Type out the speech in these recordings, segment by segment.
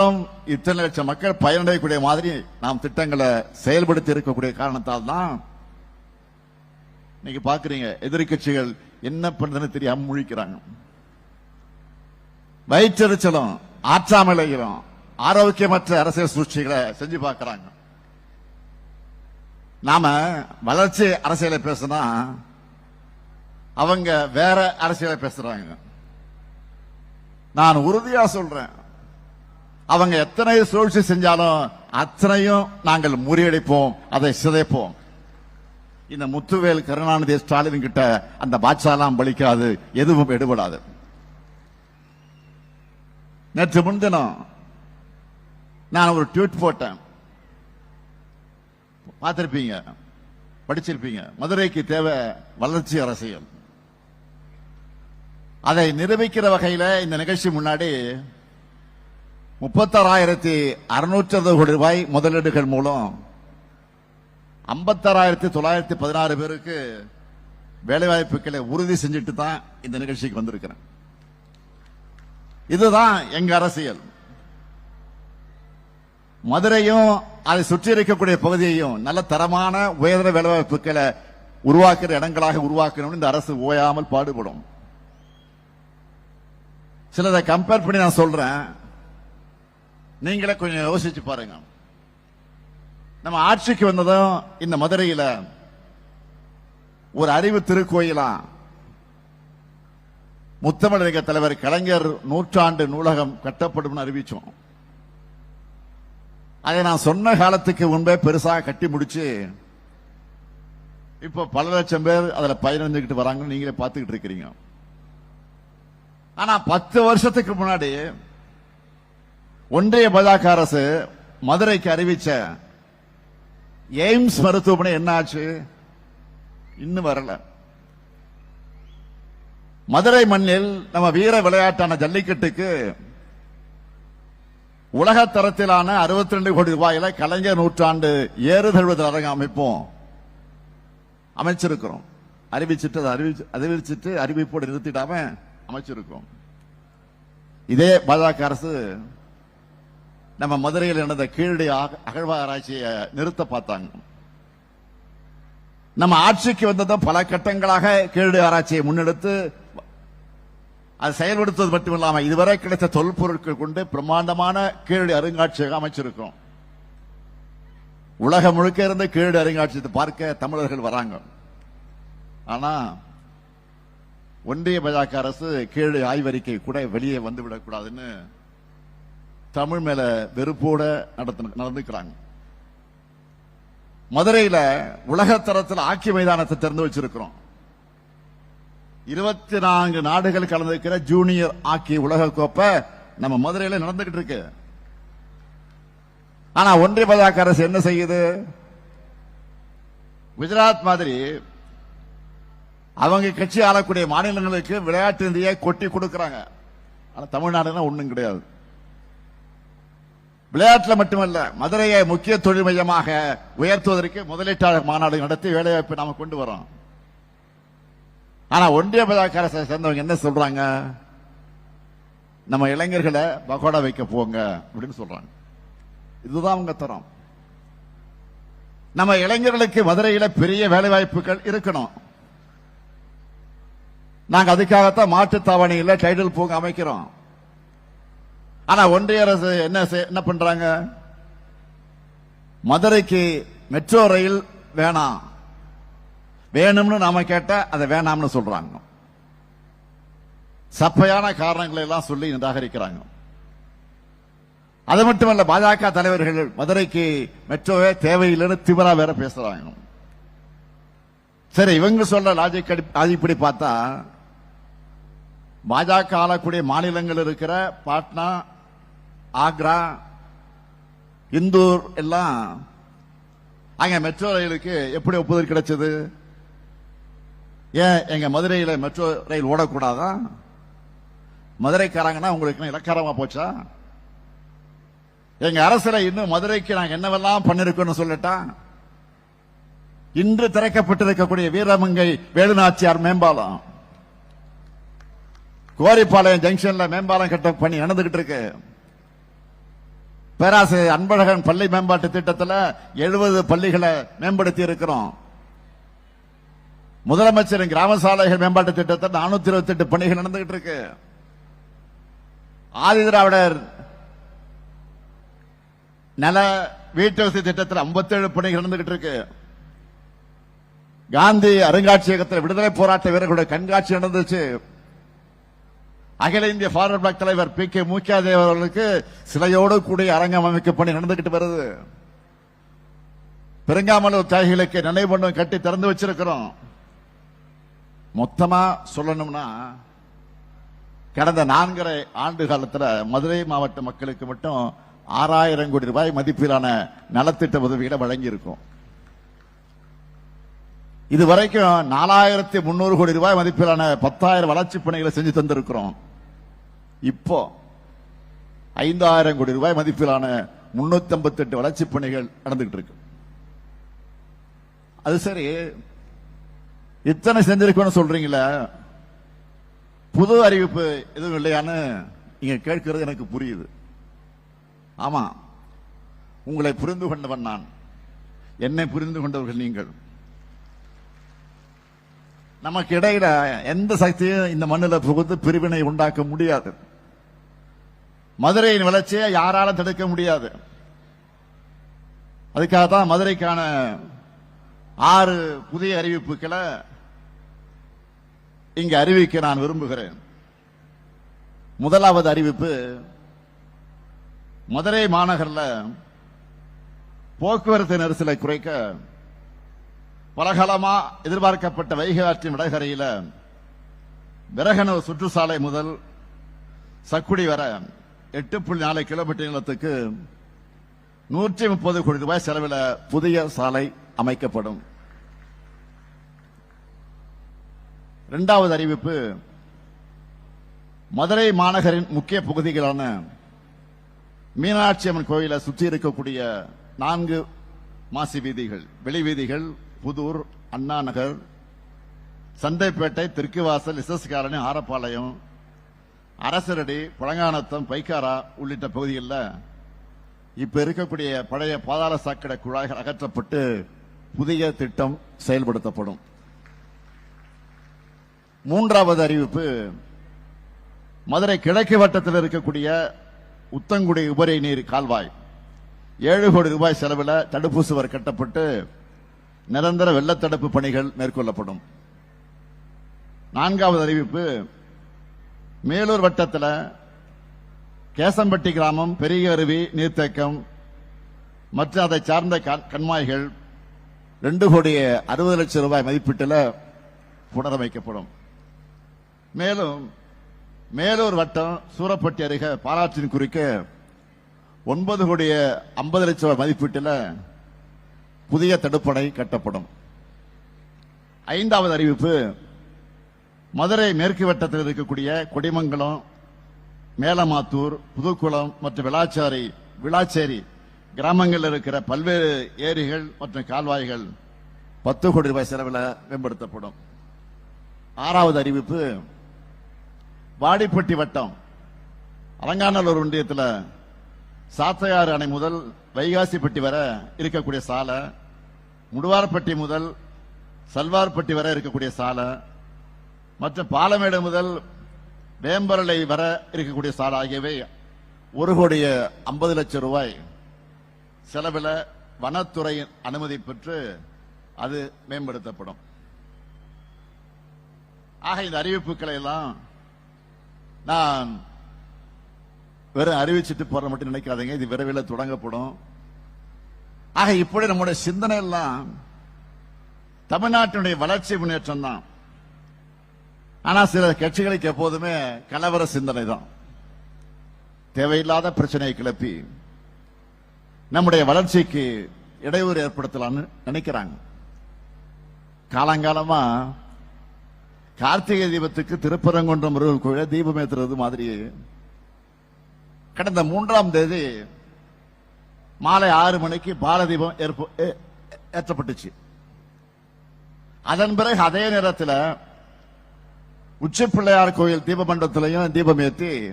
இத்தனை லட்சம் மக்கள் பயனடையக்கூடிய மாதிரி நாம் திட்டங்களை செயல்படுத்தி இருக்கக்கூடிய காரணத்தால் தான் நீங்க பாக்குறீங்க எதிர்க்கட்சிகள் என்ன பண்றதுன்னு தெரியாம முழிக்கிறாங்க. வயிற்றெரிச்சலும் ஆற்றாமலையிலும் ஆரோக்கியமற்ற அரசியல் சூழ்ச்சிகளை செஞ்சு பார்க்கிறாங்க. நாம வளர்ச்சி அரசியலை பேசினா அவங்க வேற அரசியலை பேசுறாங்க. நான் உறுதியா சொல்றேன். அவங்க எத்தனை சூழ்ச்சி செஞ்சாலும் அத்தனையும் நாங்கள் முறியடிப்போம் அதை சிதைப்போம். இந்த முத்துவேல் கருணாநிதி ஸ்டாலின் கிட்ட அந்த பாட்சாலாம் பலிக்காது எதுவும் எடுபடாது. நேற்று முன்தினம் நான் ஒரு ட்வீட் போட்டேன். பார்த்திருப்பீங்க படிச்சிருப்பீங்க. மதுரைக்கு தேவை வளர்ச்சி அரசியல். அதை நிரூபிக்கிற வகையில் இந்த நிகழ்ச்சி முன்னாடி முப்பத்தாறாயிரத்தி அறுநூற்றி அறுபது கோடி ரூபாய் முதலீடுகள் மூலம் ஐம்பத்தாறாயிரத்தி தொள்ளாயிரத்தி பதினாறு பேருக்கு வேலைவாய்ப்புகளை உறுதி செஞ்சுட்டு தான் இந்த நிகழ்ச்சிக்கு வந்திருக்கிறேன். இதுதான் எங்க அரசியல். மதுரையும் அதை சுற்றி இருக்கக்கூடிய பகுதியையும் நல்ல தரமான உயர்தர வேலைவாய்ப்புகளை உருவாக்குற இடங்களாக உருவாக்கணும்னு இந்த அரசு ஓயாமல் பாடுபடும். சிலதை கம்பேர் பண்ணி நான் சொல்றேன். நீங்களே கொஞ்சம் யோசிச்சு பாருங்க. நம்ம ஆட்சிக்கு வந்ததும் இந்த மதுரையில ஒரு அறிவு திருக்கோயிலா? முத்தமிழக தலைவர் கலைஞர் நூற்றாண்டு நூலகம் கட்டப்படும் அறிவிச்சோம். அதை நான் சொன்ன காலத்துக்கு முன்பே பெருசாக கட்டி முடிச்சு இப்போ பல லட்சம் பேர் அதுல பயனடைஞ்சுக்கிட்டு வராங்கன்னு நீங்களே பார்த்துக்கிட்டு இருக்கிறீங்க. ஆனா பத்து வருஷத்துக்கு முன்னாடி ஒன்றிய பாஜக அரசு மதுரைக்கு அறிவிச்ச எய்ம்ஸ் மருத்துவமனை என்ன ஆச்சு இன்னும் வரல. மதுரை மண்ணில் நம்ம வீர விளையாட்டான ஜல்லிக்கட்டுக்கு உலக தரத்திலான 62 கோடி ரூபாயில கலைஞர் நூற்றாண்டு ஏறுதழுவது அரங்க அமைப்போம். அமைச்சிருக்கிறோம். அறிவிச்சிட்டு அதை அறிவிச்சிட்டு அறிவிப்போடு நிறுத்திடாம அமைச்சிருக்கிறோம். இதே பாஜக அரசு நம்ம மதுரையில் நடந்த கீழடி அகழ்வாராய்ச்சியை நிறுத்த பார்த்தாங்க. நம்ம ஆட்சிக்கு வந்ததும் பல கட்டங்களாக கீழடி ஆராய்ச்சியை முன்னெடுத்து அது செயல்படுத்துவது மட்டுமில்லாம இதுவரை கிடைத்த தொல்பொருட்கள் கொண்டு பிரம்மாண்டமான கீழடி அருங்காட்சியகம் அமைச்சிருக்கிறோம். உலகம் முழுக்க இருந்த கீழடி அருங்காட்சியத்தை பார்க்க தமிழர்கள் வராங்க. ஆனா ஒன்றிய பாஜக அரசு கீழடி ஆய்வறிக்கை கூட வெளியே வந்து விடக்கூடாதுன்னு தமிழ் மேல வெறுப்போட நடத்த நடந்துக்கிறாங்க. மதுரையில உலக தரத்தில் ஆக்கி மைதானத்தை திறந்து வச்சிருக்கிறோம். இருபத்தி நான்கு நாடுகள் கலந்துக்கிற ஜூனியர் ஆக்கி உலக கோப்பை நம்ம மதுரையில நடந்துகிட்டு இருக்கு. ஆனா ஒன்றிய பாஜக அரசு என்ன செய்யுது? குஜராத் மாதிரி அவங்க கட்சி ஆளக்கூடிய மாநிலங்களுக்கு விளையாட்டு நிதியை கொட்டி கொடுக்கறாங்க. ஆனா தமிழ்நாடுனா ஒண்ணும் கிடையாது. விளையாட்டில் மட்டுமல்ல மதுரையை முக்கிய தொழில் மையமாக உயர்த்துவதற்கு முதலீட்டாளர் மாநாடு நடத்தி வேலைவாய்ப்பை நாம கொண்டு வரோம். ஆனா ஒன்றிய பாஜக சேர்ந்தவங்க என்ன சொல்றாங்க? நம்ம இளைஞர்களை பகோடா வைக்க போங்க அப்படின்னு சொல்றாங்க. இதுதான் அவங்க தரம். நம்ம இளைஞர்களுக்கு மதுரையில பெரிய வேலைவாய்ப்புகள் இருக்கணும். நாங்க அதுக்காகத்தான் மாற்றுத்தாவணியில் டைடல் பூங்கா அமைக்கிறோம். ஆனா ஒன்றிய அரசு என்ன என்ன பண்றாங்க? மதுரைக்கு மெட்ரோ ரயில் வேணாம் வேணும்னு நாம கேட்டா அதை வேணாம்னு சொல்றாங்க. சப்பையான காரணங்களை எல்லாம் சொல்லி நிராகரிக்கிறாங்க. அது மட்டுமல்ல பாஜக தலைவர்கள் மதுரைக்கு மெட்ரோவே தேவையில்லைன்னு திமிரா வேற பேசுறாங்க. சரி இவங்க சொல்ற லாஜிக் அடிப்படை பார்த்தா பாஜக ஆளக்கூடிய மாநிலங்கள் இருக்கிற பாட்னா ஆக்ரா இந்தூர் எல்லாம் அங்க மெட்ரோ ரயிலுக்கு எப்படி ஒப்புதல் கிடைச்சது? ஏன் எங்க மதுரையில மெட்ரோ ரயில் ஓடக்கூடாதா? மதுரைக்காரங்கன்னா உங்களுக்கு இலக்காரமா போச்சா? எங்க அரசுல இன்னும் மதுரைக்கு நாங்க என்னவெல்லாம் பண்ணிருக்கோம்னு சொல்லட்டா? இன்று திறக்கப்பட்டிருக்கக்கூடிய வீரமங்கை வேலுநாச்சியார் மேம்பாலம். கோரிப்பாளையம் ஜங்ஷன்ல மேம்பாலம் கட்ட பணி நடந்துகிட்டு இருக்கு. பேராசிரியர் அன்பழகன் பள்ளி மேம்பாட்டு திட்டத்துல எழுபது பள்ளிகளை மேம்படுத்தி இருக்கிறோம். முதலமைச்சரின் கிராம சாலைகள் மேம்பாட்டு திட்டத்தில் நானூத்தி இருபத்தி எட்டு பணிகள் நடந்துகிட்டு இருக்கு. ஆதி திராவிடர் நல வீட்டு வசதி திட்டத்தில் 57 பணிகள் நடந்துகிட்டு இருக்கு. காந்தி அருங்காட்சியகத்தில் விடுதலை போராட்ட வீரர்களுடைய கண்காட்சி நடந்துச்சு. அகில இந்திய ஃபார்வர்ட் பிளாக் தலைவர் பி. கே. மூக்கியாதேவ் அவர்களுக்கு சிலையோடு கூடிய அரங்கம் அமைக்கும் பணி நடந்துகிட்டு வருது. பெருங்காமலூர் தியாகிகளுக்கு நினைவு கட்டி திறந்து வச்சிருக்கிறோம். மொத்தமா சொல்லணும்னா கடந்த நான்கரை ஆண்டு காலத்தில் மதுரை மாவட்ட மக்களுக்கு மட்டும் ஆறாயிரம் கோடி ரூபாய் மதிப்பிலான நலத்திட்ட உதவிகளை வழங்கியிருக்கோம். இது இதுவரைக்கும் நாலாயிரத்தி முன்னூறு கோடி ரூபாய் மதிப்பிலான பத்தாயிரம் வளர்ச்சி பணிகளை செஞ்சு தந்திருக்கிறோம். இப்போ ஐந்தாயிரம் கோடி ரூபாய் மதிப்பிலான முன்னூத்தி ஐம்பத்தி எட்டு வளர்ச்சி பணிகள் நடந்துகிட்டு இருக்கு. அது சரி இத்தனை செஞ்சிருக்கோம்னு சொல்றீங்களே புது அறிவிப்பு எதுவும் இல்லையான்னு நீங்க கேட்கிறது எனக்கு புரியுது. ஆமா உங்களை புரிந்து கொண்டவன் நான். என்னை புரிந்து கொண்டவர்கள் நீங்கள். நமக்கு இடையில எந்த சக்தியும் இந்த மண்ணில் புகுந்து பிரிவினை உண்டாக்க முடியாது. மதுரையின் வளர்ச்சியை யாராலும் தடுக்க முடியாது. அதுக்காக தான் மதுரைக்கான ஆறு புதிய அறிவிப்புகளை இங்கு அறிவிக்க நான் விரும்புகிறேன். முதலாவது அறிவிப்பு மதுரை மாநகரில் போக்குவரத்து நெரிசலை குறைக்க பலகாலமா எதிர்பார்க்கப்பட்ட வைகை ஆற்றின் வடகரையில விரகனூர் சுற்றுச்சாலை முதல் சக்குடி வர எட்டு புள்ளி நாலு கிலோமீட்டர் நீளத்துக்கு நூற்றி முப்பது கோடி ரூபாய் செலவில் புதிய சாலை அமைக்கப்படும். இரண்டாவது அறிவிப்பு மதுரை மாநகரின் முக்கிய பகுதிகளான மீனாட்சி அம்மன் கோயிலை சுற்றி இருக்கக்கூடிய நான்கு மாசி வீதிகள் வெளி வீதிகள் புதூர் அண்ணா நகர் சந்தைப்பேட்டை தெற்குவாசல் எஸ்எஸ் காலனி ஆரப்பாளையம் அரசரடி பழங்கானத்தம் பைக்காரா உள்ளிட்ட பகுதிகளில் இப்ப இருக்கக்கூடிய பழைய பாதாள சாக்கடை குழாய்கள் அகற்றப்பட்டு புதிய திட்டம் செயல்படுத்தப்படும். மூன்றாவது அறிவிப்பு மதுரை கிழக்கு வட்டத்தில் இருக்கக்கூடிய உத்தங்குடி உபரி நீர் கால்வாய். ஏழு கோடி ரூபாய் செலவில் தடுப்பு சுவர் கட்டப்பட்டு நிரந்தர வெள்ளத்தடுப்பு பணிகள் மேற்கொள்ளப்படும். நான்காவது அறிவிப்பு மேலூர் வட்டத்தில் கேசம்பட்டி கிராமம் பெரிய அருவி நீர்த்தேக்கம் மற்றும் அதை சார்ந்த கண்மாய்கள் ரெண்டு கோடி அறுபது லட்சம் ரூபாய் மதிப்பீட்டில் புனரமைக்கப்படும். மேலும் மேலூர் வட்டம் சூரப்பட்டி அருகே பாலாற்றின் குறிக்க ஒன்பது கோடி ஐம்பது லட்சம் ரூபாய் மதிப்பீட்டில் புதிய தடுப்பணை கட்டப்படும். ஐந்தாவது அறிவிப்பு மதுரை மேற்கு வட்டத்தில் இருக்கக்கூடிய கொடிமங்கலம் மேலமாத்தூர் புதுக்குளம் மற்றும் விளாச்சாரி விளாச்சேரி கிராமங்களில் இருக்கிற பல்வேறு ஏரிகள் மற்றும் கால்வாய்கள் பத்து கோடி ரூபாய் செலவில் மேம்படுத்தப்படும். ஆறாவது அறிவிப்பு வாடிப்பட்டி வட்டம் அலங்காநல்லூர் ஒன்றியத்தில் சாத்தையாறு அணை முதல் வைகாசிப்பட்டி வரை இருக்கக்கூடிய சாலை முடுவார்பட்டி முதல் சல்வார்பட்டி வரை இருக்கக்கூடிய சாலை மற்றும் பாலமேடு முதல் வேம்பரலை வர இருக்கக்கூடிய சாலை ஆகியவை ஒரு கோடிய ஐம்பது லட்சம் ரூபாய் செலவில் வனத்துறையின் அனுமதி பெற்று அது மேம்படுத்தப்படும். ஆக இந்த அறிவிப்புகளை எல்லாம் நான் வெறும் அறிவிச்சிட்டு போற மட்டும் நினைக்காதீங்க. இது விரைவில் தொடங்கப்படும். ஆக இப்படி நம்முடைய சிந்தனை எல்லாம் தமிழ்நாட்டினுடைய வளர்ச்சி முன்னேற்றம் தான். ஆனா சில கட்சிகளுக்கு எப்போதுமே கலவர சிந்தனை தான். தேவையில்லாத பிரச்சனையை கிளப்பி நம்முடைய வளர்ச்சிக்கு இடையூறு ஏற்படுத்தலாம்னு நினைக்கிறாங்க. காலங்காலமா கார்த்திகை தீபத்துக்கு திருப்பரங்குன்றம் முருகன் கோயில தீபம் ஏத்துறது மாதிரி கடந்த மூன்றாம் தேதி மாலை ஆறு மணிக்கு பாலதீபம் ஏற்ப- ஏ- ஏற்றப்பட்டுச்சு. அதன் பிறகு அதே நேரத்தில் உச்சி பிள்ளையார் கோயில் தீபமண்டலத்திலையும் தீபம் ஏற்றி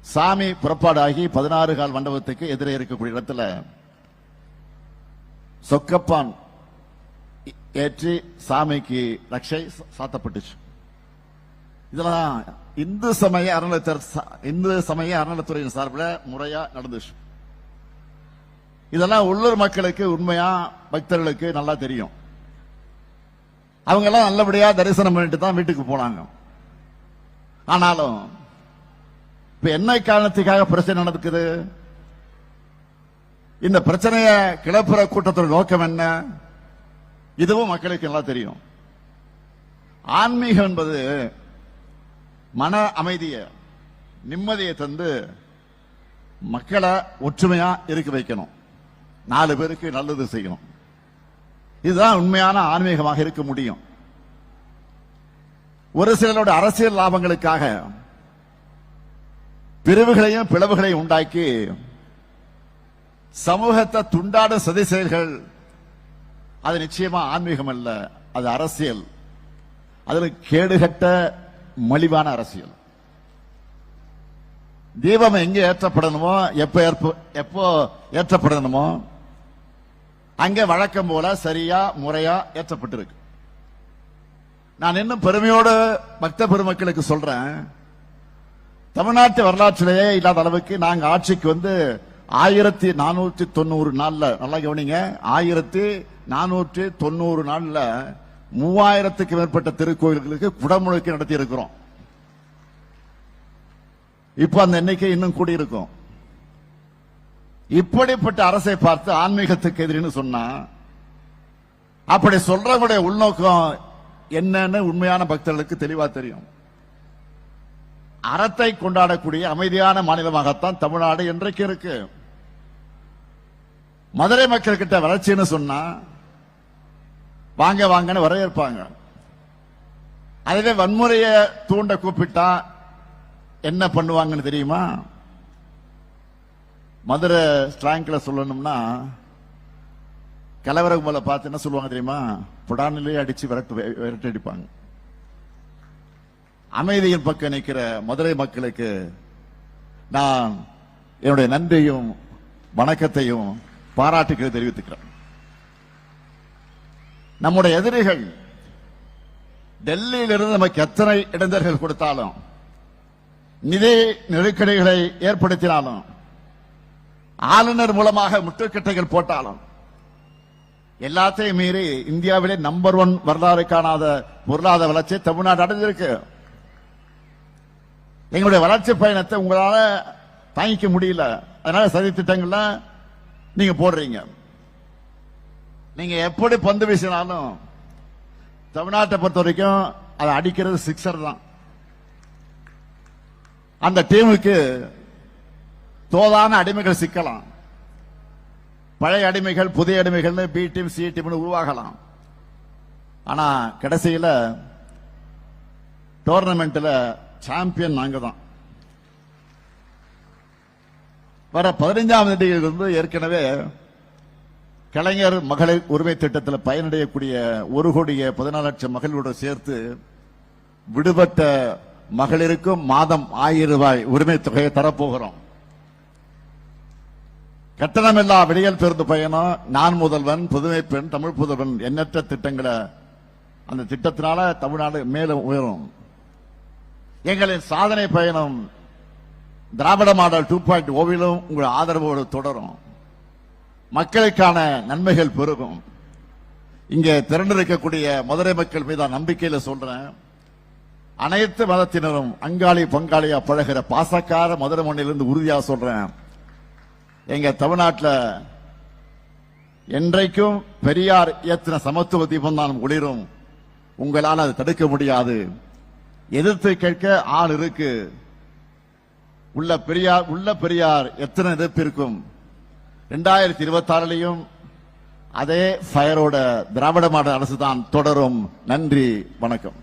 சாமி புறப்பாடாகி பதினாறு கால் மண்டபத்துக்கு எதிரே இருக்கக்கூடிய இடத்துல சொக்கப்பான் ஏற்றி சாமிக்கு ரக்ஷை சா- சாத்தப்பட்டுச்சு. இதெல்லாம் இந்து சமய அறநிலையத்தர் சா- இந்து சமய அறநிலையத்துறையின் சார்பில் முறையா நடந்துச்சு. இதெல்லாம் உள்ளூர் மக்களுக்கு உண்மையா பக்தர்களுக்கு நல்லா தெரியும். அவங்க எல்லாம் நல்லபடியா தரிசனம் பண்ணிட்டு தான் வீட்டுக்கு போனாங்க. ஆனாலும் இப்ப என்ன காரணத்துக்காக பிரச்சனை நடக்குது இந்த பிரச்சனையை கிளப்புற கூட்டத்தோட நோக்கம் என்ன? இதுவும் மக்களுக்கு நல்லா தெரியும். ஆன்மீகம் என்பது மன அமைதியை நிம்மதியை தந்து மக்களை ஒற்றுமையா இருக்க வைக்கணும். நாலு பேருக்கு நல்லது செய்யணும். இதுதான் உண்மையான ஆன்மீகமாக இருக்க முடியும். ஒரு சிலரோட அரசியல் லாபங்களுக்காக பிரிவுகளையும் பிளவுகளையும் உண்டாக்கி சமூகத்தை துண்டாடும் சதி செயல்கள் அது நிச்சயமா ஆன்மீகம் அல்ல அது அரசியல். அதில் கேடுகட்ட மலிவான அரசியல். தீபம் எங்க ஏற்றப்படணுமோ எப்போ எப்போ ஏற்றப்படணுமோ அங்க வழக்கம் போல சரியா முறையா ஏற்றப்பட்டிருக்கு. நான் இன்னும் பெருமையோடு பக்த பெருமக்களுக்கு சொல்றேன். தமிழ்நாட்டு வரலாற்றிலேயே இல்லாத அளவுக்கு நாங்க ஆட்சிக்கு வந்து ஆயிரத்தி நானூத்தி தொண்ணூறு நாள்ல நல்லா கவனிங்க ஆயிரத்தி நானூற்றி தொண்ணூறு நாள்ல மூவாயிரத்துக்கு மேற்பட்ட திருக்கோயில்களுக்கு குடமுழுக்கு நடத்தி இருக்கிறோம் இப்ப அந்த எண்ணிக்கை இன்னும் கூடியிருக்கும். இருக்கும் இப்படிப்பட்ட அரசை பார்த்து ஆன்மீகத்துக்கு எதிரின்னு சொன்னா அப்படி சொல்றவங்களுடைய உள்நோக்கம் என்னன்னு உண்மையான பக்தர்களுக்கு தெளிவா தெரியும். அறத்தை கொண்டாடக்கூடிய அமைதியான மாநிலமாகத்தான் தமிழ்நாடு இன்றைக்கு இருக்கு? மதுரை மக்கள் கிட்ட வளர்ச்சின்னு சொன்னா வாங்க வாங்கன்னு வரவேற்பாங்க அதுவே வன்முறையை தூண்ட கூப்பிட்டா என்ன பண்ணுவாங்கன்னு தெரியுமா? மதுரை ஸ்ட்ராங்கில் சொல்லணும்னா கலவர கும்பலை பார்த்து என்ன சொல்லுவாங்க தெரியுமா? புடானிலே அடிச்சு விரட்டு விரட்டி அடிப்பாங்க. அமைதியின் பக்கம் நிற்கிற மதுரை மக்களுக்கு நான் என்னுடைய நன்றியும் வணக்கத்தையும் பாராட்டுக்களை தெரிவித்துக்கிறேன். நம்முடைய எதிரிகள் டெல்லியிலிருந்து நமக்கு எத்தனை இடைஞ்சல்கள் கொடுத்தாலும் நிதி நெருக்கடிகளை ஏற்படுத்தினாலும் ஆளுநர் மூலமாக முட்டுக்கட்டைகள் போட்டாலும் எல்லாத்தையும் மீறி இந்தியாவிலே நம்பர் ஒன் வரலாறு காணாத பொருளாதார வளர்ச்சி தமிழ்நாடு அடைஞ்சிருக்கு. எங்களுடைய வளர்ச்சி பயணத்தை உங்களால தாங்கிக்க முடியல. அதனால சதி திட்டங்கள்லாம் நீங்க போடுறீங்க. நீங்க எப்படி பந்து வீசினாலும் தமிழ்நாட்டை பொறுத்த வரைக்கும் அதை அடிக்கிறது சிக்ஸர் தான். அந்த டீமுக்கு தோதான அடிமைகள் சிக்கலாம். பழைய அடிமைகள் புதிய அடிமைகள்னு பி டீம் சி டீம்னு உருவாகலாம். ஆனா கடைசியில டோர்னமெண்ட்ல சாம்பியன் நாங்க தான் வர பதினைஞ்சாம் தேதியிலிருந்து ஏற்கனவே கலைஞர் மகளிர் உரிமை திட்டத்தில் பயனடையக்கூடிய ஒரு கோடிய பதினாலு லட்சம் மகளிரோடு சேர்த்து விடுபட்ட மகளிருக்கும் மாதம் ஆயிரம் ரூபாய் உரிமை தொகையை தரப்போகிறோம். கட்டணமில்லா விடியல் பேருந்து பயணம் நான் முதல்வன் புதுமை பெண் தமிழ் புதல்வன் எண்ணற்ற திட்டங்களை. அந்த திட்டத்தினால தமிழ்நாடு மேலும் உயரும். எங்களின் சாதனை பயணம் திராவிட மாடல் டூ பாயிண்ட் ஓவிலும் உங்கள் ஆதரவோடு தொடரும். மக்களுக்கான நன்மைகள் பெருகும். இங்கே திரண்டிருக்கக்கூடிய மதுரை மக்கள் மீதான நம்பிக்கையில சொல்றேன். அனைத்து மதத்தினரும் அங்காளி பங்காளியா பழகிற பாசக்கார மதுரை மண்ணிலிருந்து உறுதியாக சொல்றேன். எங்க தமிழ்நாட்டில் என்றைக்கும் பெரியார் இயற்றின சமத்துவ தீபம் தான் ஒளிரும். உங்களால் அதை தடுக்க முடியாது. எதிர்த்து கேட்க ஆள் இருக்கு. உள்ள பெரியார் உள்ள பெரியார் எத்தனை எதிர்ப்பு இருக்கும்? ரெண்டாயிரத்தி இருபத்தி ஆறுலையும் அதே ஃபயரோட திராவிட மாடல் அரசு தான் தொடரும். நன்றி வணக்கம்.